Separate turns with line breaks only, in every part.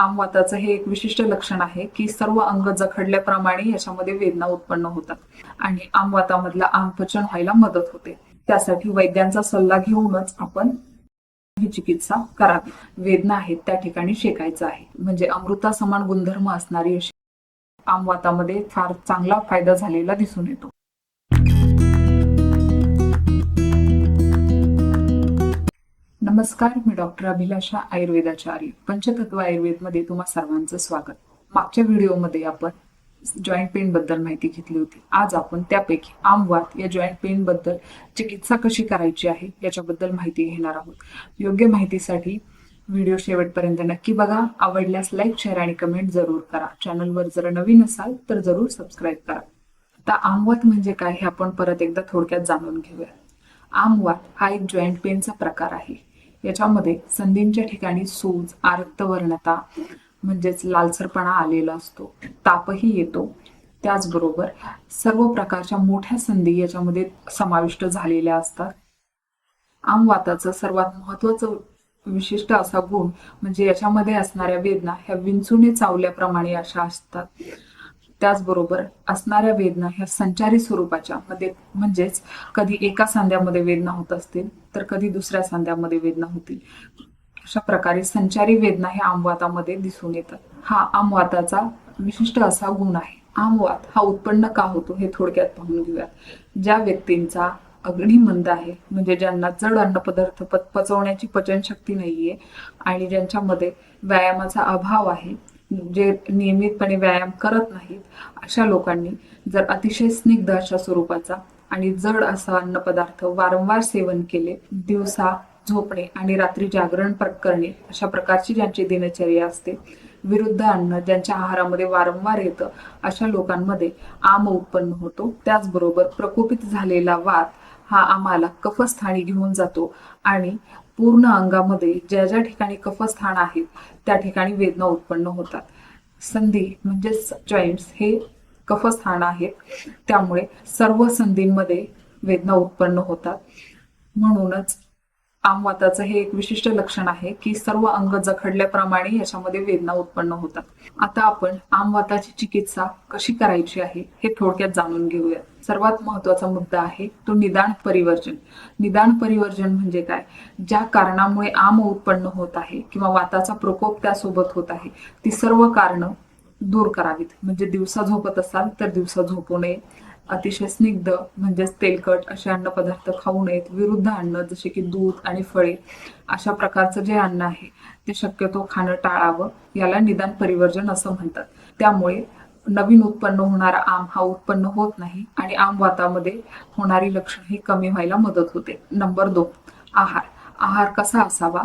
आमवाताचं हे एक विशिष्ट लक्षण आहे की सर्व अंग जखडल्याप्रमाणे याच्यामध्ये वेदना उत्पन्न होतात आणि आमवातामधला आमपचन व्हायला मदत होते. त्यासाठी वैद्यांचा सल्ला घेऊनच आपण ही चिकित्सा करावी. वेदना आहेत त्या ठिकाणी शेकायचं आहे. म्हणजे अमृता समान गुणधर्म असणारी अशी आमवातामध्ये फार चांगला फायदा झालेला दिसून येतो. नमस्कार मी डॉक्टर अभिलाषा आयुर्वेदाचार्य पंचतत्व आयुर्वेदमध्ये तुम्हा सर्वांचं स्वागत. मागच्या व्हिडिओमध्ये आपण जॉईंट पेन बद्दल माहिती घेतली होती. आज आपण त्यापैकी आमवात या जॉईंट पेन बद्दल चिकित्सा कशी करायची आहे याच्याबद्दल माहिती घेणार आहोत. योग्य माहितीसाठी व्हिडिओ शेवटपर्यंत नक्की बघा. आवडल्यास लाईक शेअर आणि कमेंट जरूर करा. चॅनलवर जर नवीन असाल तर जरूर सबस्क्राईब करा. आता आमवात म्हणजे काय हे आपण परत एकदा थोडक्यात जाणून घेऊया. आमवात हा एक जॉईंट पेनचा प्रकार आहे. याच्यामध्ये संधींच्या ठिकाणी सूज आरक्तवर्णता म्हणजेच लालसरपणा आलेला असतो. तापही येतो. त्याचबरोबर सर्व प्रकारच्या मोठ्या संधी याच्यामध्ये समाविष्ट झालेल्या असतात. आमवाताचं सर्वात महत्वाचं विशिष्ट असा गुण म्हणजे याच्यामध्ये असणाऱ्या वेदना ह्या विंचुने चावल्याप्रमाणे अशा असतात. त्याचबरोबर असणाऱ्या वेदना ह्या संचारी स्वरूपाच्या मध्ये म्हणजेच कधी एका सांध्यामध्ये वेदना होत असतील तर कधी दुसऱ्या सांध्यामध्ये वेदना होतील. अशा प्रकारे संचारी वेदना ह्या आमवातामध्ये दिसून येतात. हा आमवाताचा विशिष्ट असा गुण आहे. आमवात हा उत्पन्न का होतो हे थोडक्यात पाहून घेऊयात. ज्या व्यक्तींचा अग्नी मंद आहे म्हणजे ज्यांना जड अन्नपदार्थ प- पचवण्याची पचनशक्ती नाहीये आणि ज्यांच्यामध्ये व्यायामाचा अभाव आहे जे नियमितपणे व्यायाम करत नाहीत अशा लोकांनी जर अतिशय स्निग्ध अशा स्वरूपाचा आणि जड असा अन्नपदार्थ वारंवार सेवन केले दिवसा झोपणे आणि रात्री जागरण प्र- करणे अशा प्रकारची ज्यांची दिनचर्या असते विरुद्ध अन्न ज्यांच्या आहारामध्ये वारंवार येतं अशा लोकांमध्ये आम उत्पन्न होतो. त्याचबरोबर प्रकोपित झालेला वात हा आम्हाला कफस्थानी घेऊन जातो आणि पूर्ण अंगामध्ये ज्या ज्या ठिकाणी कफस्थान आहेत त्या ठिकाणी वेदना उत्पन्न होतात. संधी म्हणजेच जॉईंट्स हे कफस्थान आहेत. त्यामुळे सर्व संधींमध्ये वेदना उत्पन्न होतात. म्हणूनच आमवाताचं हे एक विशिष्ट लक्षण आहे की सर्व अंग जखडल्याप्रमाणे याच्यामध्ये वेदना उत्पन्न होतात. आता आपण आमवाताची चिकित्सा कशी करायची आहे हे थोडक्यात जाणून घेऊया. सर्वात महत्त्वाचा मुद्दा आहे तो निदान परिवर्जन. निदान परिवर्जन म्हणजे काय? ज्या कारणामुळे आम उत्पन्न होत आहे किंवा वाताचा प्रकोप त्यासोबत होत आहे ती सर्व कारणं दूर करावीत. म्हणजे दिवसा झोपत असाल तर दिवसा झोपू नये. अतिशय स्निग्ध म्हणजेच तेलकट असे अन्नपदार्थ खाऊ नयेत. विरुद्ध अन्न जसे की दूध आणि फळे अशा प्रकारचं जे अन्न आहे ते शक्यतो खाणं टाळावं याला निदान परिवर्जन असं म्हणतात. त्यामुळे नवीन उत्पन्न होणारा आम हा उत्पन्न होत नाही आणि आम वातामध्ये होणारी लक्षण ही कमी व्हायला मदत होते. नंबर दोन आहार. आहार कसा असावा?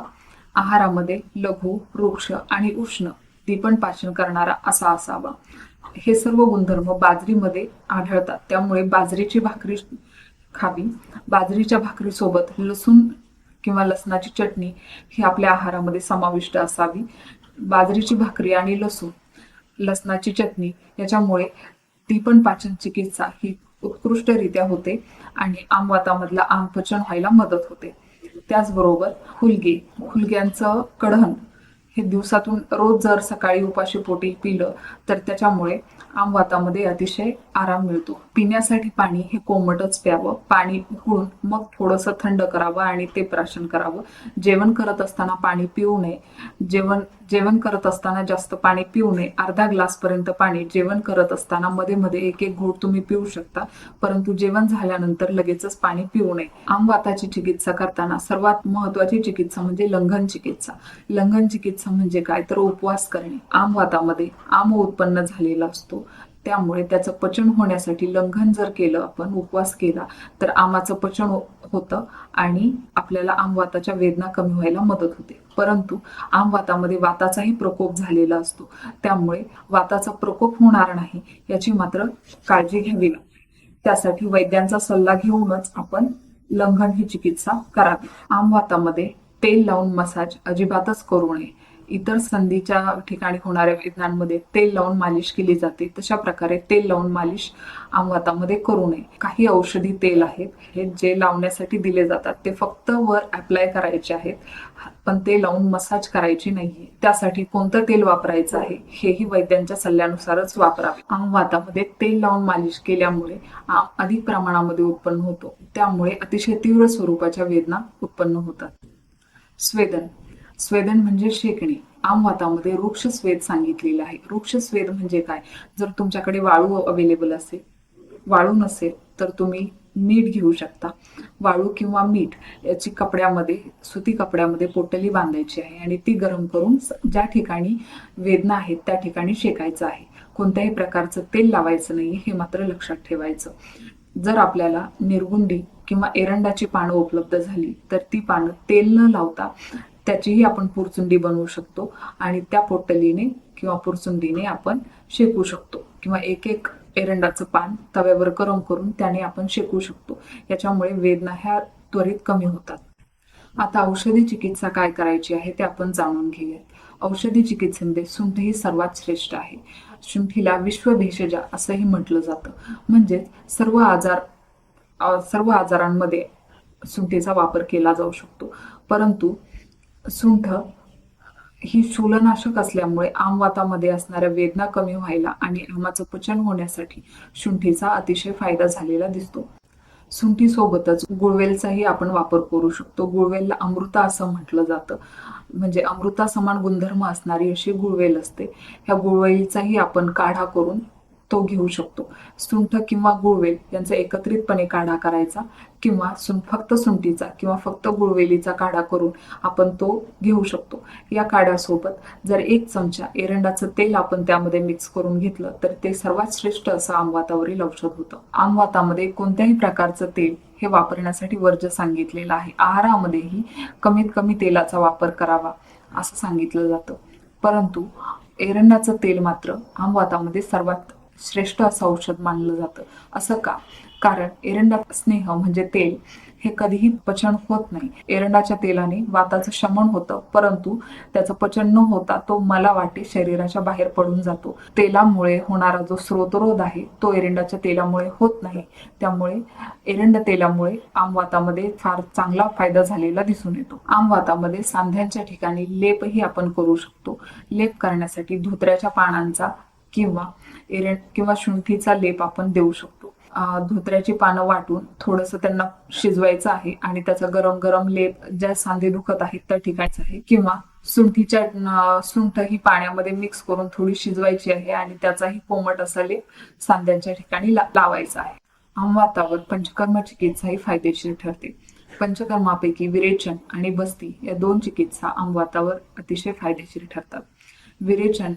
आहारामध्ये लघु वृक्ष आणि उष्ण ती पण पाचन करणारा असा असावा. हे सर्व गुणधर्म बाजरीमध्ये आढळतात. त्यामुळे बाजरीची भाकरी खावी. बाजरीच्या भाकरीसोबत लसूण किंवा लसणाची चटणी ही आपल्या आहारामध्ये समाविष्ट असावी. बाजरीची भाकरी आणि लसूण लसणाची चटणी याच्यामुळे ती पण पाचन चिकित्सा ही उत्कृष्टरित्या होते आणि आमवातामधला आमपचन व्हायला मदत होते. त्याचबरोबर हुलगे हुलग्यांचं कढण हे दिवसातून रोज जर सकाळी उपाशी पोटी पिलं तर त्याच्यामुळे आमवातामध्ये अतिशय आराम मिळतो. पिण्यासाठी पाणी हे कोमटच प्यावं. पाणी उकळून मग थोडंसं थंड करावं आणि ते प्राशन करावं. जेवण करत असताना पाणी पिऊ नये. जेवण जेवण करत असताना जास्त पाणी पिऊ नये. अर्धा ग्लासपर्यंत पाणी जेवण करत असताना मध्ये मध्ये एक एक घोट तुम्ही पिऊ शकता. परंतु जेवण झाल्यानंतर लगेचच पाणी पिऊ नये. आमवाताची चिकित्सा करताना सर्वात महत्वाची चिकित्सा म्हणजे लंघन चिकित्सा. लंघन चिकित्सा म्हणजे काय? तर उपवास करणे. आमवातामध्ये आम उत्पन्न झालेला असतो. त्यामुळे त्याचं पचन होण्यासाठी लंघन जर केलं आपण उपवास केला तर आमाचं पचन होतं आणि आपल्याला आमवाताच्या वेदना कमी व्हायला मदत होते. परंतु आमवातामध्ये वाताचाही प्रकोप झालेला असतो. त्यामुळे वाताचा प्रकोप होणार नाही याची मात्र काळजी घ्यावी लागते. त्यासाठी वैद्यांचा सल्ला घेऊनच आपण लंघन ही चिकित्सा करावी. आमवातामध्ये तेल लावून मसाज अजिबातच करू नये. इतर संधीच्या ठिकाणी होणाऱ्या वेदनांमध्ये तेल लावून मालिश केली जाते. तशा प्रकारे तेल लावून मालिश आमवातामध्ये करू नये. काही औषधी तेल आहेत हे जे लावण्यासाठी दिले जातात ते फक्त वर अप्लाय करायचे आहेत. पण ते लावून मसाज करायची नाहीये. त्यासाठी कोणतं तेल वापरायचं आहे हेही वैद्यांच्या सल्ल्यानुसारच वापरावे. आम वातामध्ये तेल लावून मालिश केल्यामुळे आम अधिक प्रमाणामध्ये उत्पन्न होतो. त्यामुळे अतिशय तीव्र स्वरूपाच्या वेदना उत्पन्न होतात. स्वेदन. स्वेदन म्हणजे शेकणे. आमवातामध्ये वृक्ष स्वेद सांगितलेलं आहे. वृक्ष स्वेद म्हणजे काय? जर तुमच्याकडे वाळू अवेलेबल असेल वाळू नसेल तर तुम्ही मीठ घेऊ शकता. वाळू किंवा मीठ याची कपड्यामध्ये सुती कपड्यामध्ये पोटली बांधायची आहे आणि ती गरम करून ज्या ठिकाणी वेदना आहेत त्या ठिकाणी शेकायचं आहे. कोणत्याही प्रकारचं तेल लावायचं नाही हे मात्र लक्षात ठेवायचं. जर आपल्याला निरगुंडी किंवा एरंडाची पानं उपलब्ध झाली तर ती पानं तेल न लावता त्याचीही आपण पुरचुंडी बनवू शकतो आणि त्या पोटलीने किंवा पुरचुंडीने आपण शेकू शकतो किंवा एक एक एरंडाचं पान तव्यावर गरम करून त्याने आपण शेकू शकतो. याच्यामुळे वेदना ह्या त्वरित कमी होतात. आता औषधी चिकित्सा काय करायची आहे ते आपण जाणून घेऊयात. औषधी चिकित्सेमध्ये सुंठ ही सर्वात श्रेष्ठ आहे. शुंठीला विश्वभेषजा असंही म्हटलं जातं. म्हणजेच सर्व आजार सर्व आजारांमध्ये सुंठीचा वापर केला जाऊ शकतो. परंतु सुंठ ही शूलनाशक असल्यामुळे आमवातामध्ये असणाऱ्या वेदना कमी व्हायला आणि आमाचं पचन होण्यासाठी शुंठीचा अतिशय फायदा झालेला दिसतो. सुंठीसोबतच गुळवेलचाही आपण वापर करू शकतो. गुळवेलला अमृता असं म्हटलं जातं. म्हणजे अमृता समान गुणधर्म असणारी अशी गुळवेल असते. ह्या गुळवेलचाही आपण काढा करून तो घेऊ शकतो. सुंठ किंवा गुळवेल यांचा एकत्रितपणे काढा करायचा. किंवा सुन फक्त सुंठीचा किंवा फक्त गुळवेलीचा काढा करून आपण तो घेऊ शकतो. या काढ्यासोबत जर एक चमचा एरंडाचं तेल आपण त्यामध्ये मिक्स करून घेतलं तर ते सर्वात श्रेष्ठ असं आमवातावरील औषध होतं. आमवातामध्ये कोणत्याही प्रकारचं तेल हे वापरण्यासाठी वर्ज सांगितलेलं आहे. आहारामध्येही कमीत कमी तेलाचा वापर करावा असं सांगितलं जातं. परंतु एरंडाचं तेल मात्र आमवातामध्ये सर्वात श्रेष्ठ असं औषध मानलं जातं. असं का? कारण एरंडा स्नेह म्हणजे तेल. हे कधीही पचन होत नाही. एरंडाच्या तेलाने वाताचं शमन होतं परंतु त्याचं पचन न होता तो मला वाटे शरीराच्या बाहेर पडून जातो. तेलामुळे होणारा जो स्रोतरोध आहे तो एरंडाच्या तेलामुळे होत नाही. त्यामुळे एरंड तेलामुळे आमवातामध्ये फार चांगला फायदा झालेला दिसून येतो. आमवातामध्ये सांध्यांच्या ठिकाणी लेपही आपण करू शकतो. लेप करण्यासाठी धोत्र्याच्या पानांचा किंवा एरंड किंवा शुंठीचा लेप आपण देऊ शकतो. धोत्र्याची पानं वाटून थोडंसं त्यांना शिजवायचं आहे आणि त्याचा गरम गरम लेप ज्या सांधे दुखत आहेत त्या ठिकाणचं आहे. किंवा सुंठीच्या सुंठ ही पाण्यामध्ये मिक्स करून थोडी शिजवायची आहे आणि त्याचाही कोमट असा लेप सांध्यांच्या ठिकाणी ला- लावायचा आहे. आमवातावर पंचकर्म चिकित्सा ही फायदेशीर ठरते. पंचकर्मापैकी विरेचन आणि बस्ती या दोन चिकित्सा आमवातावर अतिशय फायदेशीर ठरतात. विरेचन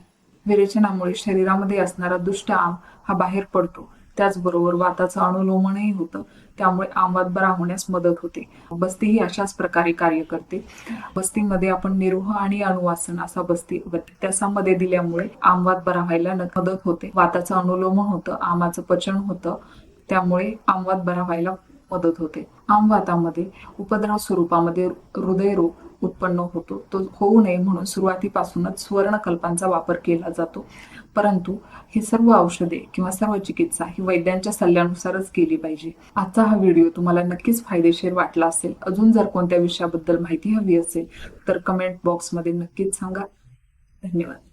विरेचनामुळे शरीरामध्ये असणारा दुष्ट आम हा बाहेर पडतो. त्याचबरोबर वाताचं अनुलोमनही होतं. त्यामुळे आमवात बरा होण्यास मदत होते. बस्ती ही अशाच प्रकारे कार्य करते. बस्तीमध्ये आपण निरोह आणि अनुवासन असा बस्ती त्याच्यामध्ये दिल्यामुळे आंबात बरा व्हायला मदत होते. वाताचं अनुलोमन होतं आमाचं पचन होतं. त्यामुळे आंबात बरा व्हायला मदत होते. आमवातामध्ये उपद्रव स्वरूपामध्ये हृदयरोग उत्पन्न होतो. तो होऊ नये म्हणून सुरुवातीपासूनच सुवर्णकल्पांचा वापर केला जातो. परंतु ही सर्व औषधे किंवा सर्व चिकित्सा ही वैद्यांच्या सल्ल्यानुसारच केली पाहिजे. आजचा हा व्हिडिओ तुम्हाला नक्कीच फायदेशीर वाटला असेल. अजून जर कोणत्या विषयाबद्दल माहिती हवी असेल तर कमेंट बॉक्समध्ये नक्कीच सांगा. धन्यवाद.